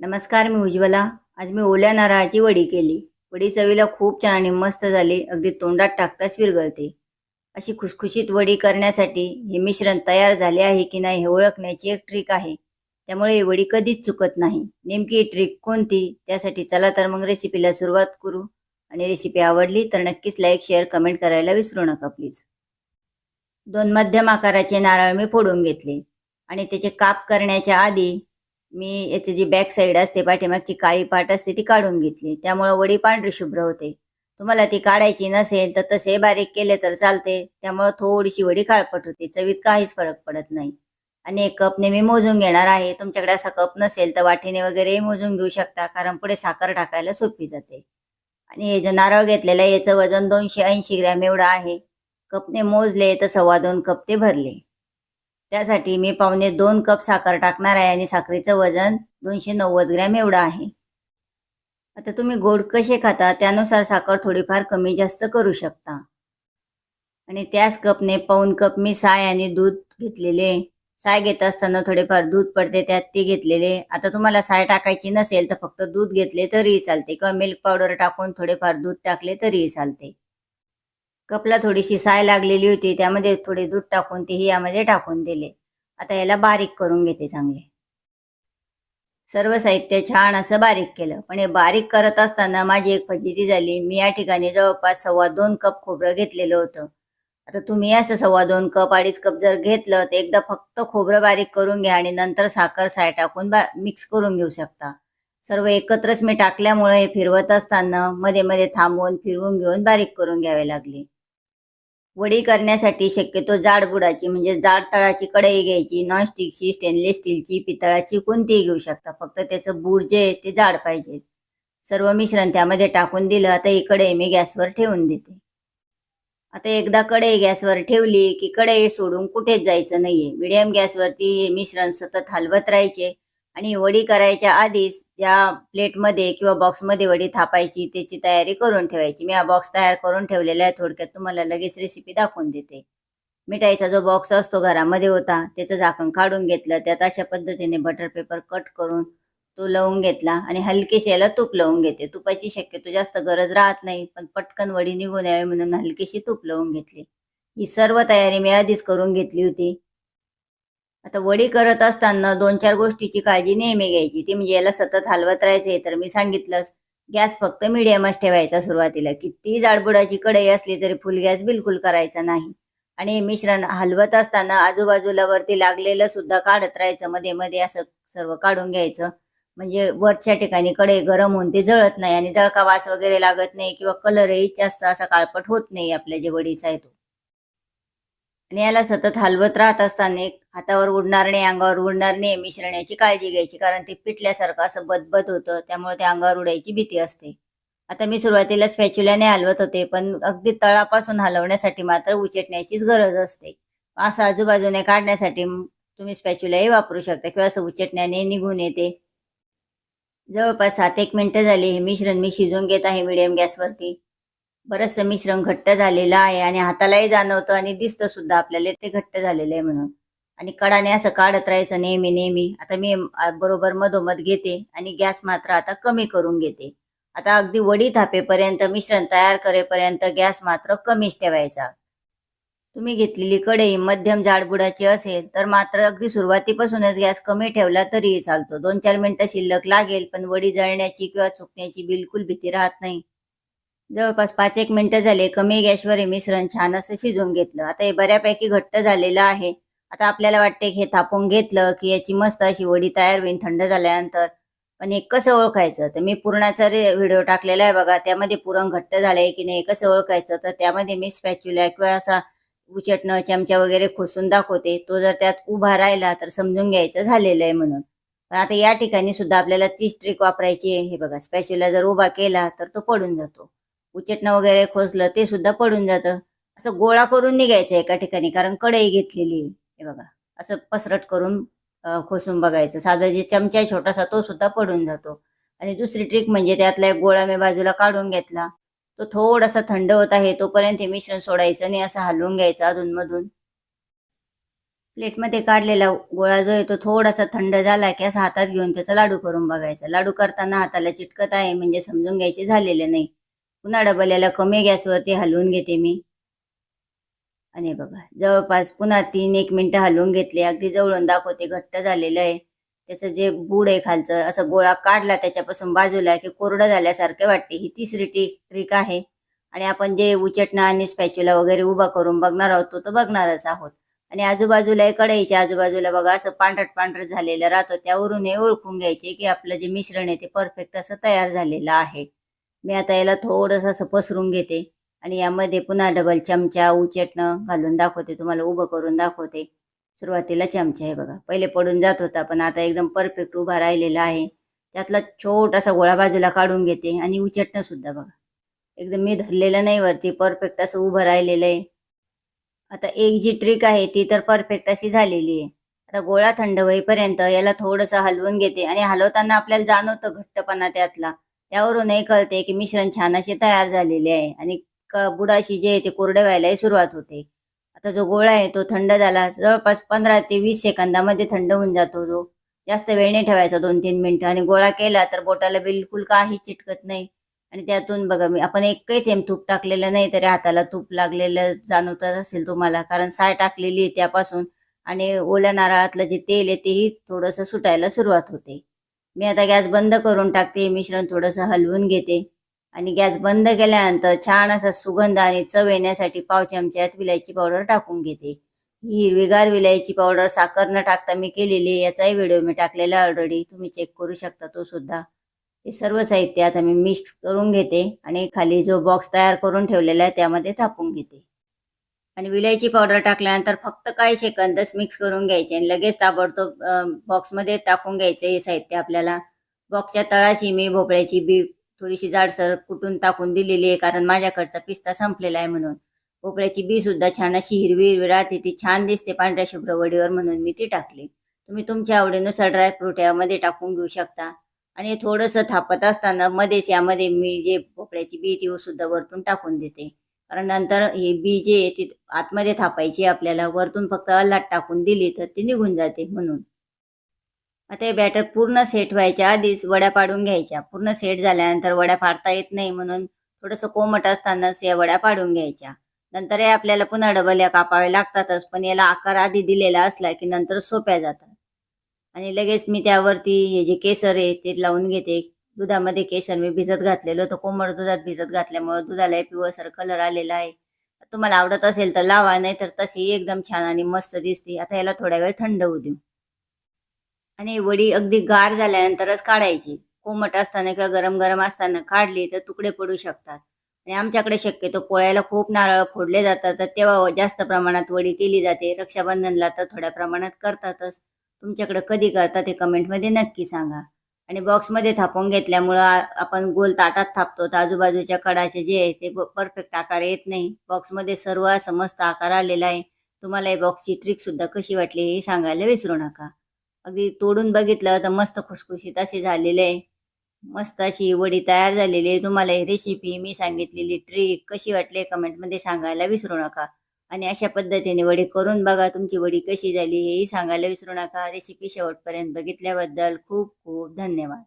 नमस्कार मी उज्ज्वला. आज मी ओल्या नारळाची वडी केली. वडी चवीला खूप छान आणि मस्त झाली. अगदी तोंडात टाकताच विरगळते अशी खुसखुशीत वडी करण्यासाठी हे मिश्रण तयार झाले आहे की नाही हे ओळखण्याची एक ट्रिक आहे. त्यामुळे ही वडी कधीच चुकत नाही. नेमकी ट्रिक कोणती? त्यासाठी चला तर मग रेसिपीला सुरुवात करू. आणि रेसिपी आवडली तर नक्कीच लाईक शेअर कमेंट करायला विसरू नका प्लीज दोन मध्यम आकाराचे नारळ मी फोडून घेतले. आणि त्याचे काप करण्याच्या आधी मी याची जी बॅक साईड असते पाठीमागची काळी पाट असते ती काढून घेतली. त्यामुळं वडी पांढरी शुभ्र होते. तुम्हाला ती काढायची नसेल तर तसे बारीक केले तर चालते. त्यामुळं थोडीशी वडी काळपट होते. चवीत काहीच फरक पडत नाही. आणि एक कपने मी मोजून घेणार आहे. तुमच्याकडे असा कप नसेल तर वाटीने वगैरे मोजून घेऊ शकता कारण पुढे साखर टाकायला सोपी जाते. आणि हे जे नारळ घेतलेलं आहे याचं वजन दोनशे ऐंशी ग्रॅम एवढं आहे. कपने मोजले तर सव्वा दोन कप ते भरले. त्यासाठी मी पावणे दोन कप साखर टाकणार आहे आणि साखरेचं वजन दोनशे नव्वद ग्रॅम एवढं आहे. आता तुम्ही गोड कसे खाता त्यानुसार साखर थोडीफार कमी जास्त करू शकता. आणि त्याच कपने पाऊन कप मी साय आणि दूध घेतलेले. साय घेत असताना थोडेफार दूध पडते त्यात ते घेतलेले. आता तुम्हाला साय टाकायची नसेल तर फक्त दूध घेतले तरीही चालते किंवा मिल्क पावडर टाकून थोडेफार दूध टाकले तरीही चालते. कपला थोडीशी साय लागलेली होती त्यामध्ये थोडे दूध टाकून तेही यामध्ये टाकून दिले. आता याला बारीक करून घेते चांगले. सर्व साहित्य छान असं बारीक केलं. पण हे बारीक करत असताना माझी एक फजिती झाली. मी या ठिकाणी जवळपास सव्वा दोन कप खोबरं घेतलेलं होतं. आता तुम्ही असं सव्वा दोन कप अडीच कप जर घेतलं तर एकदा फक्त खोबरं बारीक करून घ्या आणि नंतर साखर साय टाकून बा मिक्स करून घेऊ शकता. सर्व एकत्रच मी टाकल्यामुळे हे फिरवत असताना मध्ये मध्ये थांबवून फिरवून घेऊन बारीक करून घ्यावे लागले. वडी करण्यासाठी शक्यतो जाड बुडाची म्हणजे जाड तळाची कढई घ्यायची नॉनस्टिकची स्टेनलेस स्टीलची पितळाची कोणतीही घेऊ शकता. फक्त त्याचं बूड जे आहे ते जाड पाहिजे. सर्व मिश्रण त्यामध्ये टाकून दिलं आता ही कढई मी गॅसवर ठेवून देते. आता एकदा कढई गॅसवर ठेवली की कढई सोडून कुठेच जायचं नाहीये. मिडियम गॅसवरती मिश्रण सतत हलवत राहायचे. आणि वडी करायच्या आधीच ज्या प्लेटमध्ये किंवा बॉक्समध्ये वडी थापायची त्याची तयारी करून ठेवायची. मी हा बॉक्स तयार करून ठेवलेला आहे. थोडक्यात तुम्हाला लगेच रेसिपी दाखवून देते. मिठाईचा जो बॉक्स असतो घरामध्ये होता त्याचं झाकण काढून घेतलं. त्यात अशा पद्धतीने बटर पेपर कट करून तो लावून घेतला आणि हलकेशी याला तूप लावून घेते. तुपाची शक्यतो जास्त गरज राहत नाही पण पटकन वडी निघून यावी म्हणून हलकेशी तूप लावून घेतली. ही सर्व तयारी मी आधीच करून घेतली होती. आता वडी करत असताना दोन चार गोष्टीची काळजी नेहमी घ्यायची. ती म्हणजे याला सतत हलवत राहायचे तर मी सांगितलंच गॅस फक्त मिडियमच ठेवायचा सुरुवातीला. किती जाडबुडाची कढई असली तरी फुल गॅस बिलकुल करायचा नाही. आणि मिश्रण हलवत असताना आजूबाजूला वरती लागलेलं सुद्धा काढत राहायचं. मध्ये मध्ये असं सर्व काढून घ्यायचं. म्हणजे वरच्या ठिकाणी कढई गरम होऊन ते जळत नाही आणि जळका वास वगैरे लागत नाही किंवा कलरही जास्त असा काळपट होत नाही आपल्या जे वडीचा आहे तो. आणि याला सतत हलवत राहत असताना एक हातावर उडणार नाही अंगावर उडणार नाही मिश्रण्याची काळजी घ्यायची. कारण ते पिटल्यासारखं असं बदबद होतं त्यामुळे ते अंगावर उडायची भीती असते. आता मी सुरुवातीला स्पॅच्युल्याने हलवत होते पण अगदी तळापासून हलवण्यासाठी मात्र उचटण्याचीच गरज असते. असं आजूबाजूने काढण्यासाठी तुम्ही स्पॅच्युलाही वापरू शकता किंवा असं उचटण्याने निघून येते. जवळपास सात एक मिनिटं झाली हे मिश्रण मी शिजवून घेत आहे मिडियम गॅसवरती. बरंचसं मिश्रण घट्ट झालेलं आहे आणि हातालाही जाणवतं आणि दिसतं सुद्धा आपल्याला ते घट्ट झालेलं आहे म्हणून. आणि कडाने असं काढत राहायचं नेहमी नेहमी. आता मी बरोबर मधोमध घेते आणि गॅस मात्र आता कमी करून घेते. आता अगदी वडी थापेपर्यंत मिश्रण तयार करेपर्यंत गॅस मात्र कमीच ठेवायचा. तुम्ही घेतलेली कढई मध्यम जाडबुडाची असेल तर मात्र अगदी सुरुवातीपासूनच गॅस कमी ठेवला तरीही चालतो. दोन चार मिनिटं शिल्लक लागेल पण वडी जळण्याची किंवा चुकण्याची बिलकुल भीती राहत नाही. जवळपास पाच एक मिनिटं झाले. कमी गॅसवर हे मिश्रण छान असं शिजवून घेतलं. आता हे बऱ्यापैकी घट्ट झालेलं आहे. आता आपल्याला वाटते की हे थापून घेतलं की याची मस्त अशी वडी तयार होईल थंड झाल्यानंतर. पण हे कसं ओळखायचं? तर मी पुरणाचा रे व्हिडिओ टाकलेला आहे बघा. त्यामध्ये पुरण घट्ट झालंय की नाही कसं ओळखायचं? तर त्यामध्ये मी स्पॅच्युला किंवा असा उचटणं चमचा वगैरे खोसून दाखवते. तो जर त्यात उभा राहिला तर समजून घ्यायचं झालेलं आहे म्हणून. पण आता या ठिकाणी सुद्धा आपल्याला तीच ट्रिक वापरायची आहे. हे बघा स्पॅच्युला जर उभा केला तर तो पडून जातो. उचटणं वगैरे खोसलं ते सुद्धा पडून जातं. असं गोळा करून निघायचं एका ठिकाणी कारण कढई घेतलेली हे बघा असं पसरट करून खोसून बघायचं. साधा जे चमचा छोटासा तो सुद्धा पडून जातो. आणि दुसरी ट्रिक म्हणजे त्यातला एक गोळा मी बाजूला काढून घेतला. तो थोडासा थंड होत आहे तोपर्यंत हे मिश्रण सोडायचं आणि असं हलवून घ्यायचं अधूनमधून. प्लेटमध्ये काढलेला गोळा जो आहे तो थोडासा थंड झाला की असं हातात घेऊन त्याचा लाडू करून बघायचा. लाडू करताना हाताला चिटकत आहे म्हणजे समजून घ्यायचे झालेले नाही. पुन्हा डबल याला कमी गॅसवरती हलवून घेते मी. आणि बघा जवळपास पुन्हा तीन एक मिनटं हलवून घेतले. अगदी जवळून दाखवते घट्ट झालेलं आहे. त्याचं जे बूड आहे खालचं असं गोळा काढला त्याच्यापासून बाजूला की कोरडं झाल्यासारखे वाटते. ही तिसरी टी ट्रिक आहे. आणि आपण जे उचटणं आणि स्पॅच्युला वगैरे उभा करून बघणार आहोत तो तर बघणारच आहोत. आणि आजूबाजूला कढईच्या आजूबाजूला बघा असं पांढरट पांढरट झालेलं राहतं. त्यावरून हे ओळखून घ्यायचे की आपलं जे मिश्रण आहे ते परफेक्ट असं तयार झालेलं आहे. मी आता याला थोडंसं असं पसरून घेते. आणि यामध्ये पुन्हा डबल चमचा उचटणं घालून दाखवते तुम्हाला उभं करून दाखवते. सुरुवातीला चमचा आहे बघा. पहिले पडून जात होता पण आता एकदम परफेक्ट उभा राहिलेला आहे. त्यातला छोटासा गोळा बाजूला काढून घेते आणि उचटणं सुद्धा बघा. एकदम मी धरलेलं नाही वरती परफेक्ट असं उभं राहिलेलं आहे. आता एक जी ट्रिक आहे ती तर परफेक्ट अशी झालेली आहे. आता गोळा थंड होईपर्यंत याला थोडंसं हलवून घेते. आणि हलवताना आपल्याला जाणवतं घट्टपणा त्यातला. त्यावरूनही कळते की मिश्रण छान असे तयार झालेले आहे. आणि बुडाशी जे आहे ते कोरडे व्हायलाही सुरुवात होते. आता जो गोळा आहे तो थंड झाला. जवळपास पंधरा ते वीस सेकंदामध्ये थंड होऊन जातो जो जास्त वेळ नाही ठेवायचा दोन तीन मिनिटं. आणि गोळा केला तर बोटाला बिलकुल काही चिटकत नाही. आणि त्यातून बघा मी आपण एकही थेंब तूप टाकलेलं नाही तरी हाताला तूप लागलेलं जाणवतच असेल तुम्हाला. कारण साय टाकलेली आहे त्यापासून. आणि ओल्या नारळातलं जे तेल आहे तेही थोडंसं सुटायला सुरुवात होते. मी आता गॅस बंद करून टाकते मिश्रण थोडंसं हलवून घेते. आणि गॅस बंद केल्यानंतर छान असा सुगंध आणि चव येण्यासाठी पाव चमच्यात विलायची पावडर टाकून घेते. ही हिरवीगार विलायची पावडर साखर न टाकता मी केलेली याचाही व्हिडिओ मी टाकलेला ऑलरेडी तुम्ही चेक करू शकता तो सुद्धा. हे सर्व साहित्य आता मी मिक्स करून घेते आणि खाली जो बॉक्स तयार करून ठेवलेला आहे त्यामध्ये थापून घेते. आणि विलायची पावडर टाकल्यानंतर फक्त काही सेकंदच मिक्स करून घ्यायचे आणि लगेच ताबडतोब बॉक्समध्ये टाकून घ्यायचं हे साहित्य आपल्याला. बॉक्सच्या तळाशी मी भोपळ्याची बी थोडीशी जाडसर कुटून टाकून दिलेली आहे कारण माझ्याकडचा पिस्ता संपलेला आहे म्हणून. भोपळ्याची बी सुद्धा छान अशी हिरवी हिरवी राहते ती छान दिसते पांढऱ्या शुभ्र वडीवर म्हणून मी ती टाकली. तुम्ही तुमच्या आवडीनुसार ड्रायफ्रूट यामध्ये टाकून घेऊ शकता. आणि थोडंसं थापत असताना मध्येच यामध्ये मी जे भोपळ्याची बी ती सुद्धा वरतून टाकून देते. कारण नंतर हे बी जे आहे ती आतमध्ये थापायची आपल्याला. वरतून फक्त अल्लाट टाकून दिली तर ती निघून जाते म्हणून. आता हे बॅटर पूर्ण सेट व्हायच्या आधीच वड्या पाडून घ्यायच्या. पूर्ण सेट झाल्यानंतर वड्या पाडता येत नाही म्हणून थोडंसं कोमट असतानाच या वड्या पाडून घ्यायच्या. नंतर हे आपल्याला पुन्हा डबल या कापाव्या लागतातच पण याला आकार आधी दिलेला असला की नंतर सोप्या जातात. आणि लगेच मी त्यावरती हे जे केसर आहे ते लावून घेते. दुधामध्ये केसर मी भिजत घातलेलं होतं. कोमट दुधात भिजत घातल्यामुळे दुधाला पिवळसर कलर आलेला आहे. तुम्हाला आवडत असेल तर लावा नाही तर तशी एकदम छान आणि मस्त दिसते. आता याला थोड्या वेळ थंड होऊ देऊ. आणि वडी अगदी गार झाल्यानंतरच काढायची. कोमट असताना किंवा गरम गरम असताना काढली तर तुकडे पडू शकतात. आणि आमच्याकडे शक्यतो पोळ्याला खूप नारळ फोडले जातात. तर तेव्हा जास्त प्रमाणात वडी केली जाते. रक्षाबंधनला तर थोड्या प्रमाणात करतातच. तुमच्याकडे कधी करतात हे कमेंटमध्ये नक्की सांगा. आणि बॉक्समध्ये थापून घेतल्यामुळं आपण गोल ताटात थापतो. तर आजूबाजूच्या कडाचे जे आहे ते परफेक्ट आकार येत नाही. बॉक्समध्ये सर्व असं मस्त आकार आलेला आहे. तुम्हाला या बॉक्सची ट्रिकसुद्धा कशी वाटली हे सांगायला विसरू नका. अगदी तोडून बघितलं तर मस्त खुसखुशीत असे झालेले आहे. मस्त अशी वडी तयार झालेली आहे. तुम्हाला ही रेसिपी मी सांगितलेली ट्रिक कशी वाटली कमेंटमध्ये सांगायला विसरू नका. आणि अशा पद्धतीने वडी करून बघा तुमची वडी कशी झाली हेही सांगायला विसरू नका. रेसिपी शेवटपर्यंत बघितल्याबद्दल खूप खूप धन्यवाद.